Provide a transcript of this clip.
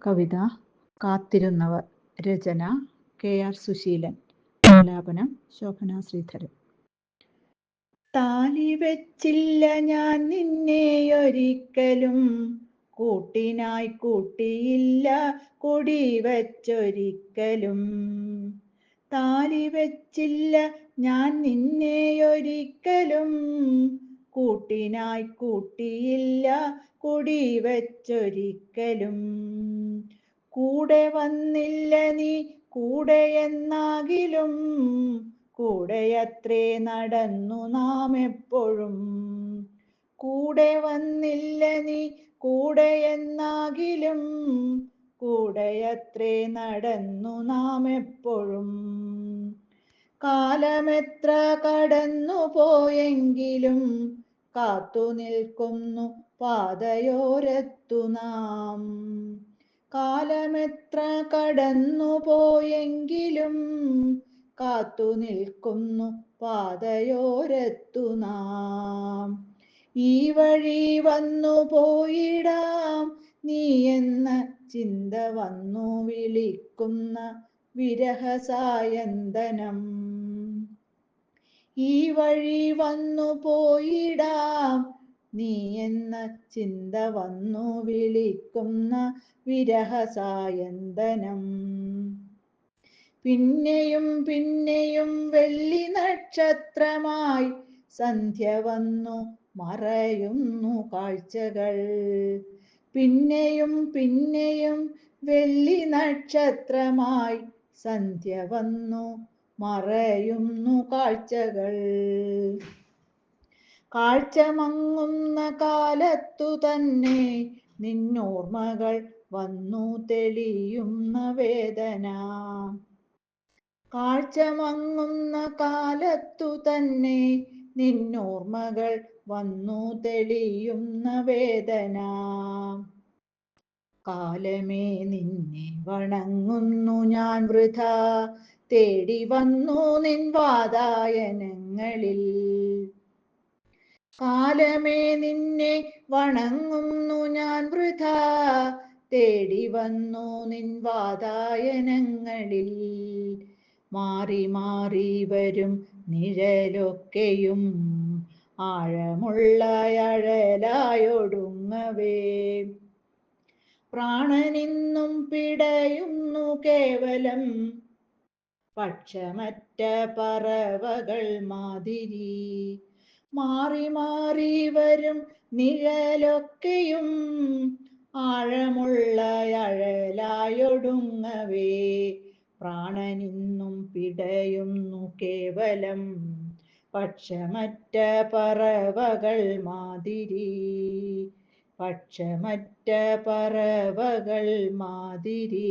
കവിത കാത്തിരുന്നവർ രചന K R Susheelan ആലാപനം ശോഭന ശ്രീധരൻ. താലി വെച്ചില്ല ഞാൻ നിന്നെ ഒരിക്കലും. കൂട്ടിനായി കൂട്ടിയില്ല കൊടി വച്ചൊരിക്കലും. താലി വെച്ചില്ല ഞാൻ നിന്നെ ഒരിക്കലും. കൂട്ടിനായി കൂട്ടിയില്ല കൊടി വച്ചൊരിക്കലും. കൂടെ വന്നില്ല നീ കൂടെ എന്നാകിലും? കൂടെയത്രേ നടന്നു നാം എപ്പോഴും. കൂടെ വന്നില്ല നീ കൂടെ എന്നാകിലും? കൂടെയത്രേ നടന്നു നാം എപ്പോഴും. കാലമെത്ര കടന്നു പോയെങ്കിലും കാത്തു നിൽക്കുന്നു പാതയോരത്തു നാം. കാലമെത്ര കടന്നു പോയെങ്കിലും കാത്തു നിൽക്കുന്നു പാതയോരത്തു നാം. ഈ വഴി വന്നു പോയിടാം നീ എന്ന ചിന്ത വന്നു വിളിക്കുന്ന വിരഹസായന്തനം. ഈ വഴി വന്നു പോയിടാം നീ എന്ന ചിന്ത വന്നു വിളിക്കുന്ന വിരഹസായന്തനം. പിന്നെയും പിന്നെയും വെള്ളി നക്ഷത്രമായി സന്ധ്യ വന്നു മറയുന്നു കാഴ്ചകൾ. പിന്നെയും പിന്നെയും വെള്ളി നക്ഷത്രമായി സന്ധ്യ വന്നു മറയുന്നു കാഴ്ചകൾ. കാഴ്ച മങ്ങുന്ന കാലത്തു തന്നെ നിന്നോർമ്മകൾ വന്നു തെളിയുന്ന വേദന. കാഴ്ച മങ്ങുന്ന കാലത്തു തന്നെ നിന്നോർമ്മകൾ വന്നു തെളിയുന്ന വേദന. കാലമേ നിന്നെ വണങ്ങുന്നു ഞാൻ വൃഥ. തേടി വന്നു നിൻ വാതായനങ്ങളിൽ. കാലമേ നിന്നെ വണങ്ങുന്നു ഞാൻ വൃഥ. തേടി വന്നു നിൻ വാതായനങ്ങളിൽ. മാറി മാറി വരും നിഴലൊക്കെയും. ആഴമുള്ള അഴലായൊടുങ്ങവേ. പ്രാണനിന്നും പിടയുന്നു കേവലം. പക്ഷമറ്റ പറവകൾ മാതിരി. മാറി മാറി വരും നിഴലൊക്കെയും ആഴമുള്ള അഴലായൊടുങ്ങവേ. പ്രാണനിന്നും പിടയുന്നു കേവലം പക്ഷമറ്റ പറവകൾ മാതിരി. പക്ഷമറ്റ പറവകൾ മാതിരി.